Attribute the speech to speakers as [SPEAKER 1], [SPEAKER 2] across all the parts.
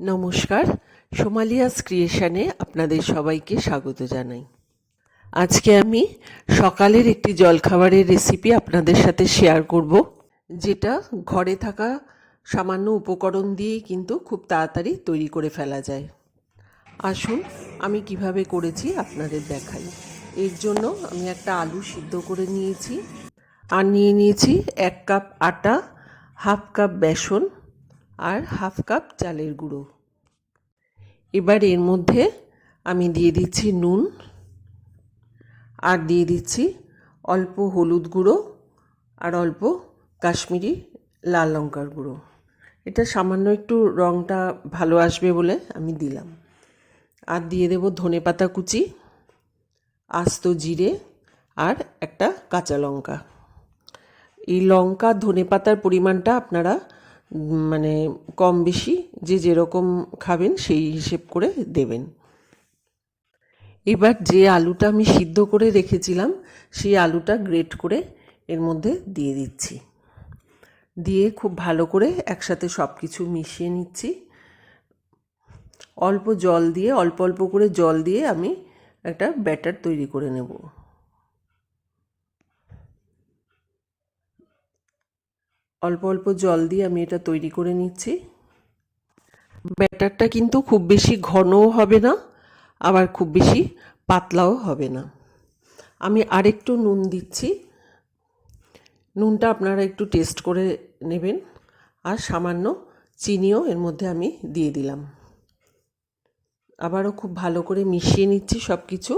[SPEAKER 1] নমস্কার, সোমালিয়াস ক্রিয়েশনে আপনাদের সবাইকে স্বাগত জানাই। আজকে আমি সকালের একটি জলখাবারের রেসিপি আপনাদের সাথে শেয়ার করব, যেটা ঘরে থাকা সামান্য উপকরণ দিয়েই কিন্তু খুব তাড়াতাড়ি তৈরি করে ফেলা যায়। আসুন, আমি কীভাবে করেছি আপনাদের দেখাই। এর জন্য আমি একটা আলু সিদ্ধ করে নিয়েছি। আর নিয়ে নিয়েছি এক কাপ আটা, হাফ কাপ বেসন আর হাফ কাপ চালের গুঁড়ো। এবার এর মধ্যে আমি দিয়ে দিচ্ছি নুন আর দিয়ে দিচ্ছি অল্প হলুদ গুঁড়ো আর অল্প কাশ্মীরি লাল লঙ্কার গুঁড়ো। এটা সামান্য একটু রঙটা ভালো আসবে বলে আমি দিলাম। আর দিয়ে দেবো ধনে পাতা কুচি, আস্ত জিরে আর একটা কাঁচা লঙ্কা। এই লঙ্কা ধনে পাতার পরিমাণটা আপনারা মানে কম বেশি যে যেরকম খাবেন সেই হিসেব করে দেবেন। এবার যে আলুটা আমি সিদ্ধ করে রেখেছিলাম, সেই আলুটা গ্রেট করে এর মধ্যে দিয়ে দিচ্ছি। দিয়ে খুব ভালো করে একসাথে সব কিছু মিশিয়ে নিচ্ছি। অল্প জল দিয়ে, অল্প অল্প করে জল দিয়ে আমি একটা ব্যাটার তৈরি করে নেব। অল্প অল্প জল দিয়ে আমি এটা তৈরি করে নিচ্ছি। ব্যাটারটা কিন্তু খুব বেশি ঘনও হবে না, আবার খুব বেশি পাতলাও হবে না। আমি আরেকটু নুন দিচ্ছি। নুনটা আপনারা একটু টেস্ট করে নেবেন। আর সামান্য চিনিও এর মধ্যে আমি দিয়ে দিলাম। আবারও খুব ভালো করে মিশিয়ে নিচ্ছি সব কিছু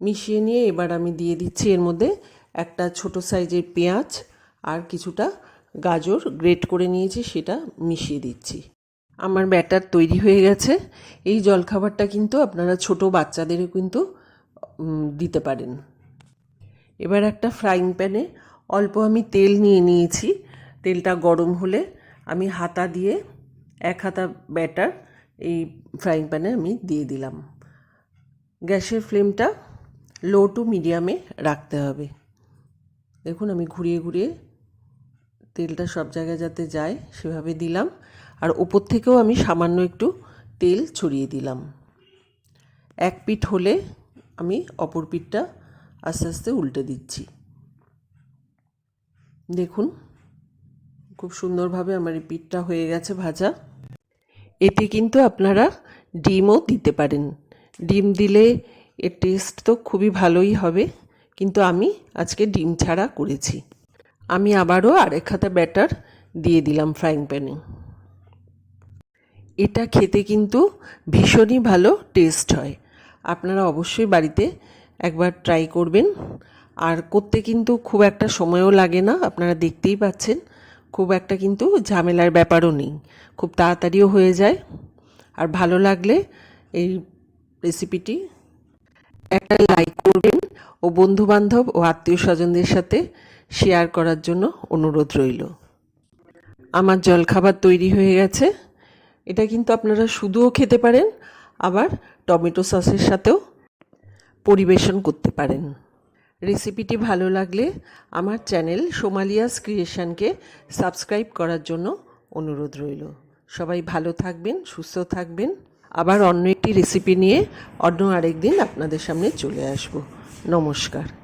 [SPEAKER 1] মিশিয়ে নিয়ে এবার আমি দিয়ে দিচ্ছি এর মধ্যে একটা ছোট সাইজের পেঁয়াজ আর কিছুটা গাজর গ্রেট করে নিয়েছি, সেটা মিশিয়ে দিচ্ছি। আমার ব্যাটার তৈরি হয়ে গেছে। এই জলখাবারটা কিন্তু আপনারা ছোট বাচ্চাদেরও কিন্তু দিতে পারেন। এবার একটা ফ্রাইং প্যানে অল্প আমি তেল নিয়ে নিয়েছি। তেলটা গরম হলে আমি হাতা দিয়ে এক হাতা ব্যাটার এই ফ্রাইং প্যানে আমি দিয়ে দিলাম। গ্যাসের ফ্লেমটা লো টু মিডিয়ামে রাখতে হবে। দেখুন আমি ঘুরিয়ে ঘুরিয়ে তেলটা সব জায়গায় যাতে যায়, সেভাবে দিলাম। আর ওপর থেকেও আমি সামান্য একটু তেল ছড়িয়ে দিলাম। এক পিঠ হলে আমি অপর পিঠটা আস্তে আস্তে উল্টে দিচ্ছি। দেখুন, খুব সুন্দরভাবে আমার এই পিঠটা হয়ে গেছে ভাজা। এতে কিন্তু আপনারা ডিমও দিতে পারেন। ডিম দিলে এর টেস্ট তো খুবই ভালোই হবে, কিন্তু আমি আজকে ডিম ছাড়া করেছি। আমি আবারও আরেক হাতা ব্যাটার দিয়ে দিলাম ফ্রাইং প্যানে এটা খেতে কিন্তু ভীষণই ভালো টেস্ট হয়। আপনারা অবশ্যই বাড়িতে একবার ট্রাই করবেন। আর করতে কিন্তু খুব একটা সময়ও লাগে না, আপনারা দেখতেই পাচ্ছেন। খুব একটা কিন্তু ঝামেলার ব্যাপারও নেই। খুব তাড়াতাড়িও হয়ে যায়। আর ভালো লাগলে এই রেসিপিটি একটা লাইক করবেন। ও বন্ধুবান্ধব ও আত্মীয় স্বজনদের সাথে শেয়ার করার জন্য অনুরোধ রইল। আমার জলখাবার তৈরি হয়ে গেছে। এটা কিন্তু আপনারা শুধুও খেতে পারেন, আবার টমেটো সসের সাথেও পরিবেশন করতে পারেন। রেসিপিটি ভালো লাগলে আমার চ্যানেল সোমালিয়াস ক্রিয়েশনকে সাবস্ক্রাইব করার জন্য অনুরোধ রইল। সবাই ভালো থাকবেন, সুস্থ থাকবেন। আবার অন্য একটি রেসিপি নিয়ে অন্য আরেকদিন আপনাদের সামনে চলে আসব। নমস্কার।